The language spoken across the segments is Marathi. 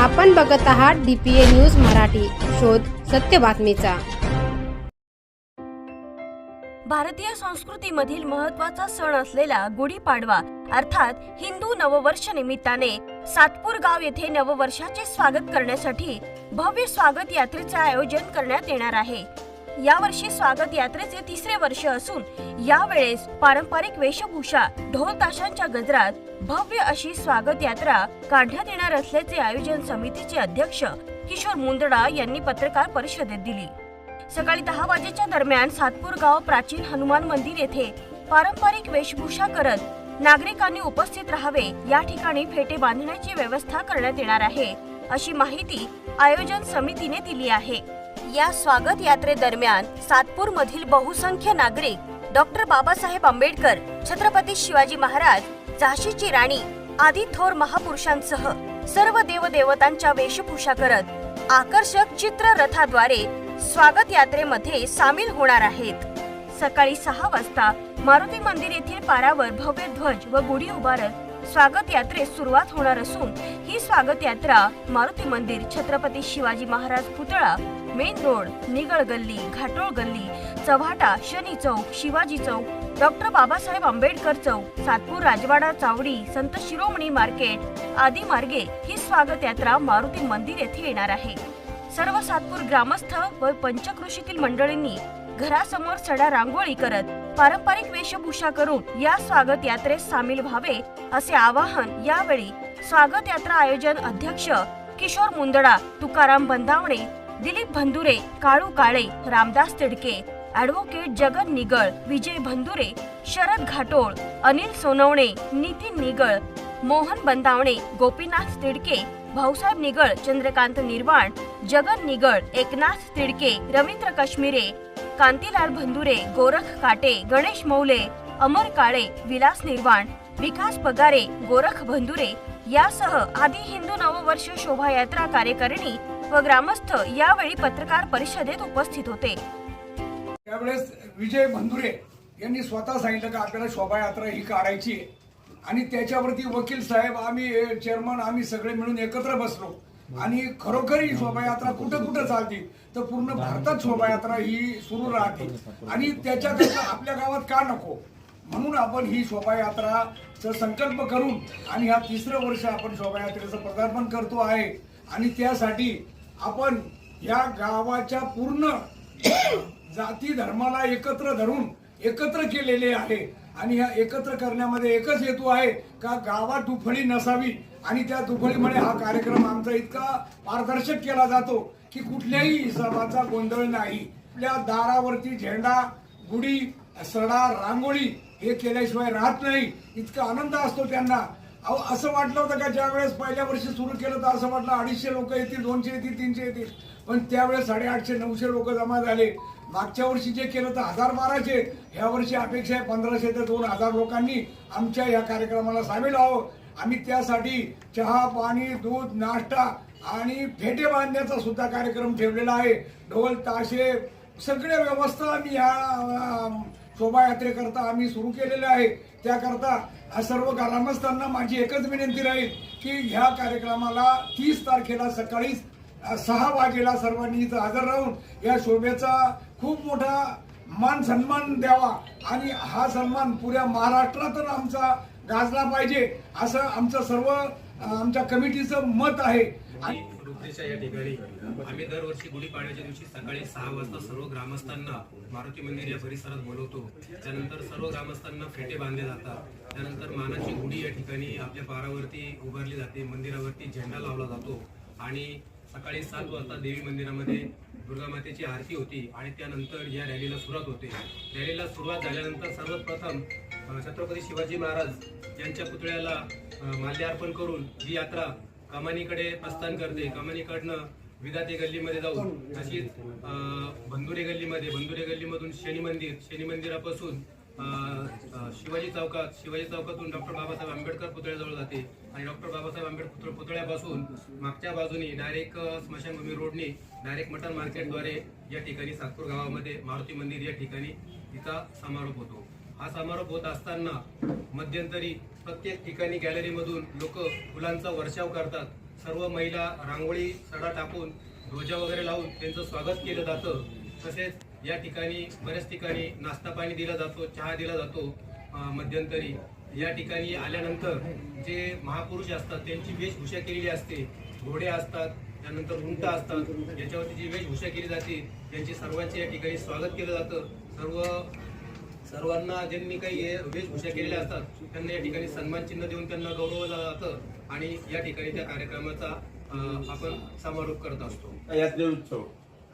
आपण बघत आहात डीपीए न्यूज मराठी. शोध सत्य बातमीचा. भारतीय संस्कृतीमधील महत्त्वाचा सण असलेला गुढीपाडवा अर्थात हिंदू नववर्ष निमित्ताने सातपूर गाव येथे नववर्षाचे स्वागत करण्यासाठी भव्य स्वागत यात्रेचे आयोजन करण्यात येणार आहे. यावर्षी स्वागत यात्रेचे तिसरे वर्ष असून यावेळेस पारंपरिक वेशभूषा ढोल ताशांच्या गजरात भव्य अशी स्वागत यात्रा काढण्यात येणार असल्याचे आयोजन समितीचे अध्यक्ष किशोर मुंदडा यांनी पत्रकार परिषदेत दिली. सकाळी दहा वाजेच्या दरम्यान सातपूर गाव प्राचीन हनुमान मंदिर येथे पारंपरिक वेशभूषा करत नागरिकांनी उपस्थित राहावे या ठिकाणी फेटे बांधण्याची व्यवस्था करण्यात येणार आहे अशी माहिती आयोजन समितीने दिली आहे. या स्वागत यात्रेदरम्यान सातपूर मधील बहुसंख्य नागरिक डॉक्टर बाबासाहेब आंबेडकर छत्रपती शिवाजी महाराज झाशीची राणी आदी थोर महापुरुषांसह सर्व देवदेवतांच्या वेशभूषा करत आकर्षक चित्र रथाद्वारे स्वागत यात्रेमध्ये सामील होणार आहेत. सकाळी सहा वाजता मारुती मंदिर येथील पारावर भव्य ध्वज व गुढी उभारत स्वागत यात्रेस सुरुवात होणार असून ही स्वागत यात्रा मारुती मंदिर छत्रपती शिवाजी महाराज पुतळा मेन रोड निगळ गल्ली घाटोळ गल्ली चव्हाटा शनी चौक शिवाजी चौक डॉक्टर बाबासाहेब आंबेडकर चौक सातपूर राजवाडा चावडी संत शिरोमणी मार्केट आदी मार्गे ही स्वागत यात्रा मारुती मंदिर येथे येणार आहे. सर्व सातपूर ग्रामस्थ व पंचकृषीतील मंडळींनी घरासमोर सडा रांगोळी करत पारंपरिक वेशभूषा करून या स्वागत यात्रेत सामील व्हावे असे आवाहन यावेळी स्वागत यात्रा आयोजन अध्यक्ष किशोर मुंदडा तुकाराम बंदावणे दिलीप भंदुरे काळू काळे रामदास तिडके ऍडव्होकेट जगन निगळ विजय भंदुरे शरद घाटोळ अनिल सोनवणे नितीन निगळ मोहन बंदावणे गोपीनाथ तिडके भाऊसाहेब निगळ चंद्रकांत निर्वाण जगन निगळ एकनाथ तिडके रवींद्र काश्मीरे कांतीलाल भंदुरे गोरख काटे गणेश मौले अमर काळे विलास निर्वाण विकास पगारे गोरख भंदुरे यासह आदी हिंदू नववर्ष शोभायात्रा कार्यकारिणी व ग्रामस्थ यावेळी पत्रकार परिषदेत उपस्थित होते. त्यावेळेस विजय भंदुरे यांनी स्वतः सांगितलं का आपल्याला शोभायात्रा ही काढायची आणि त्याच्यावरती वकील साहेब आम्ही चेअरमन आम्ही सगळे मिळून एकत्र बसलो. आणि खरोखर ही शोभायात्रा कुठं कुठं चालते? तर पूर्ण भारतात शोभायात्रा ही सुरू राहते. आणि त्याच्याकरता आपल्या गावात का नको? म्हणून आपण ही शोभायात्राचा संकल्प करून आणि हा तिसरं वर्ष आपण शोभायात्रेचं पदार्पण करतो आहे. आणि त्यासाठी आपण या गावाच्या पूर्ण जाती धर्माला एकत्र धरून एकत्र केलेले आहे. आणि ह्या एकत्र करण्यामध्ये एकच हेतू आहे का गावात दुफळी नसावी? आणि त्या दुफळीमुळे हा कार्यक्रम आमचा इतका पारदर्शक केला जातो की कुठल्याही हिसाबाचा गोंधळ नाही. आपल्या दारावरती झेंडा गुढी सडा रांगोळी हे केल्याशिवाय राहत नाही. इतका आनंद असतो त्यांना. अहो असं वाटलं होतं का ज्या वेळेस पहिल्या वर्षी सुरू केलं तर असं वाटलं अडीचशे लोक येतील दोनशे येतील तीनशे येतील. पण त्यावेळेस साडेआठशे नऊशे लोक जमा झाले. मागच्या वर्षी जे केलं तर हजार बाराशे. ह्या वर्षी अपेक्षा आहे पंधराशे ते दोन हजार लोकांनी आमच्या या कार्यक्रमाला सामील आहो आम्ही त्यासाठी चहा पाणी दूध नाश्ता आणि फेटे बांधण्याचा सुद्धा कार्यक्रम ठेवलेला आहे. ढोल ताशे सगळ्या व्यवस्था आम्ही ह्या शोभायात्रेकरता आम्ही सुरू केलेले आहे. त्याकरता सर्व ग्रामस्थांना माझी एकच विनंती राहील की ह्या कार्यक्रमाला तीस तारखेला सकाळी सहा वाजेला सर्वांनी इथं हजर राहून या शोभेचा खूप मोठा मान सन्मान द्यावा आणि हा सन्मान पुऱ्या महाराष्ट्रातून आमचा गाजला पाहिजे असं आमचं सर्व आमच्या कमिटीचं मत आहे. या ठिकाणी आम्ही दरवर्षी गुढीपाडव्याच्या दिवशी सकाळी सहा वाजता सर्व ग्रामस्थांना मारुती मंदिर या परिसरात बोलवतो. त्यानंतर सर्व ग्रामस्थांना फेटे बांधले जातात. त्यानंतर मानाची गुढी या ठिकाणी आपल्या पारावरती उभारली जाते. मंदिरावरती झेंडा लावला जातो. आणि सकाळी सात वाजता देवी मंदिरामध्ये दुर्गा मातेची आरती होती आणि त्यानंतर या रॅलीला सुरुवात होते. रॅलीला सुरुवात झाल्यानंतर सर्वप्रथम छत्रपती शिवाजी महाराज यांच्या पुतळ्याला माल्यार्पण करून ही यात्रा कमानीकडे प्रस्थान करते. कमानीकडनं विदाते गल्लीमध्ये जाऊन तशीच अ, बंधुरे गल्लीमध्ये बंधुरे गल्लीमधून शनी मंदिर शनी मंदिरापासून शिवाजी चौकात शिवाजी चौकातून डॉक्टर बाबासाहेब आंबेडकर पुतळ्याजवळ जाते. आणि डॉक्टर बाबासाहेब आंबेडकर पुतळ- पुतळ्यापासून मागच्या बाजूने डायरेक्ट स्मशानभूमी रोडने डायरेक्ट मटन मार्केटद्वारे या ठिकाणी सातपूर गावामध्ये मारुती मंदिर या ठिकाणी तिचा समारोप होतो. हा समारोप होत असताना मध्यंतरी प्रत्येक ठिकाणी गॅलरीमधून लोक फुलांचा वर्षाव करतात. सर्व महिला रांगोळी सडा टाकून ध्वजा वगैरे लावून त्यांचं स्वागत केलं जातं. तसेच या ठिकाणी बऱ्याच ठिकाणी नाश्ता पाणी दिला जातो चहा दिला जातो मध्यंतरी. या ठिकाणी आल्यानंतर जे महापुरुष असतात त्यांची वेशभूषा केलेली असते. घोडे असतात त्यानंतर उंट असतात. याच्यावरती जी वेशभूषा केली जाते त्यांची सर्वांचे या ठिकाणी स्वागत केलं जातं. सर्व सर्वांना ज्यांनी काही हे वेशभूषा केलेल्या असतात त्यांना या ठिकाणी सन्मान चिन्ह देऊन त्यांना गौरवलं जातं आणि या ठिकाणी त्या कार्यक्रमाचा आपण समारोप करत असतो. यात्रे उत्सव.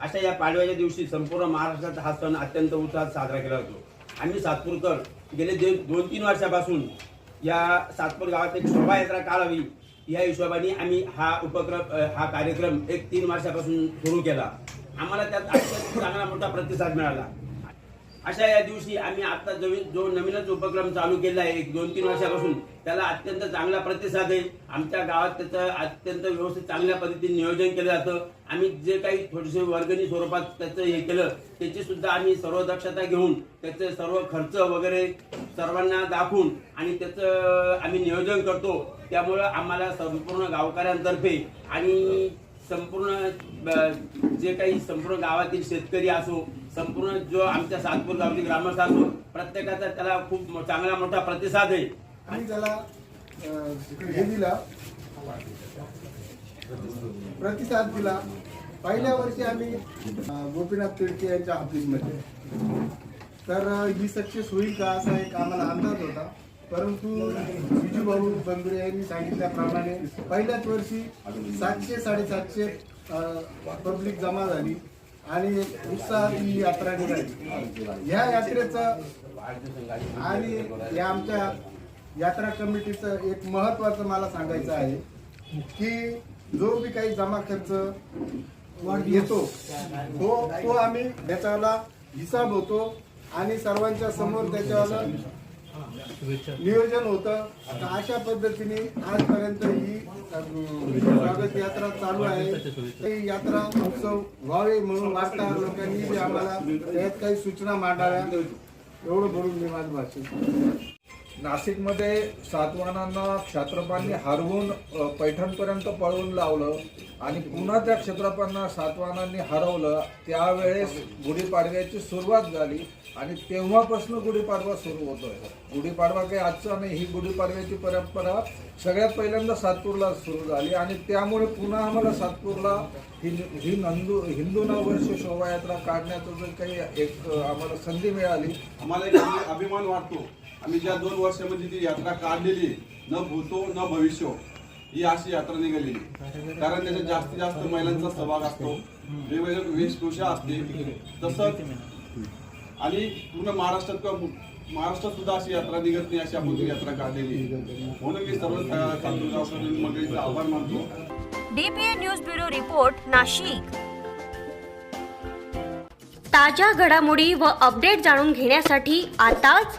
अशा या पाडव्याच्या दिवशी संपूर्ण महाराष्ट्रात हा सण अत्यंत उत्साहात साजरा केला जातो. आम्ही सातपूरकर गेले दे- दोन तीन वर्षापासून या सातपूर गावात एक शोभायात्रा काढावी या हिशोबाने आम्ही हा उपक्रम हा कार्यक्रम एक तीन वर्षापासून सुरू केला. आम्हाला त्यात अत्यंत चांगला मोठा प्रतिसाद मिळाला. अशा या दिवशी आम्ही आता जो जो नवीनच उपक्रम चालू केला आहे एक दोन तीन वर्षापासून त्याला अत्यंत चांगला प्रतिसाद आहे. आमच्या गावात त्याचं अत्यंत व्यवस्थित चांगल्या पद्धतीने नियोजन केलं जातं. आम्ही जे काही थोडेसे वर्गणी स्वरूपात त्याचं हे केलं त्याची सुद्धा आम्ही सर्व दक्षता घेऊन त्याचे सर्व खर्च वगैरे सर्वांना दाखवून आणि त्याचं आम्ही नियोजन करतो. त्यामुळं आम्हाला संपूर्ण गावकऱ्यांतर्फे आणि संपूर्ण ब- जे काही संपूर्ण गावातील शेतकरी असो संपूर्ण जो आमच्या सातपूर गावातील ग्रामस्थ असो प्रत्येकाचा त्याला खूप चांगला मोठा प्रतिसाद आहे. आणि त्याला हे दिला प्रतिसाद दिला. पहिल्या वर्षी आम्ही गोपीनाथ तिडके यांच्या ऑफिसमध्ये तर ही सक्सेस होईल का असा एक आम्हाला अंदाज होता. परंतु विजूभाऊ बंगुरे यांनी सांगितल्याप्रमाणे पहिल्याच वर्षी सातशे साडेसातशे पब्लिक जमा झाली. आणि एक उत्साहात ही यात्रा निघाली. ह्या यात्रेचं आणि या आमच्या यात्रा कमिटीचं एक महत्वाचं मला सांगायचं आहे की जो बी काही जमा खर्च येतो तो तो आम्ही त्याच्याला हिसाब होतो आणि सर्वांच्या समोर त्याच्यावाला नियोजन होतं. आता अशा पद्धतीने आजपर्यंत ही स्वागत यात्रा चालू आहे. ही यात्रा उत्सव व्हावे म्हणून वाटणाऱ्या लोकांनी आम्हाला त्यात काही सूचना मांडाव्या एवढं भरून मी माझं भाषण नाशिकमध्ये सातवाहनांना क्षत्रपांनी हरवून पैठणपर्यंत पळवून लावलं आणि पुन्हा त्या क्षत्रपांना सातवाहनांनी हरवलं त्यावेळेस गुढीपाडव्याची सुरुवात झाली आणि तेव्हापासून गुढीपाडवा सुरू होतोय. गुढीपाडवा काही आजचा नाही ही गुढीपाडव्याची परंपरा सगळ्यात पहिल्यांदा सातपूरला सुरू झाली आणि त्यामुळे पुन्हा आम्हाला सातपूरला ही ही नंदू हिंदू नववर्ष शोभायात्रा काढण्याचं जर काही एक आम्हाला संधी मिळाली. आम्हाला एक अभिमान वाटतो. आम्ही ज्या दोन वर्षामध्ये ती यात्रा काढलेली न भूतो न भविष्य ही अशी यात्रा निघालेली कारण त्याच्यात जास्तीत जास्त महिलांचा सहभाग असतो. वेगवेगळ्या वेशभूषा असते तसंच आणि पूर्ण महाराष्ट्रात किंवा महाराष्ट्रात सुद्धा अशी यात्रा निघत नाही अशी आपण यात्रा काढलेली म्हणून हो मी सर्व मंडळीचा आभार मानतो. DPA news bureau report Nashik. ताज्या घडामोडी व अपडेट जाणून घेण्यासाठी आताच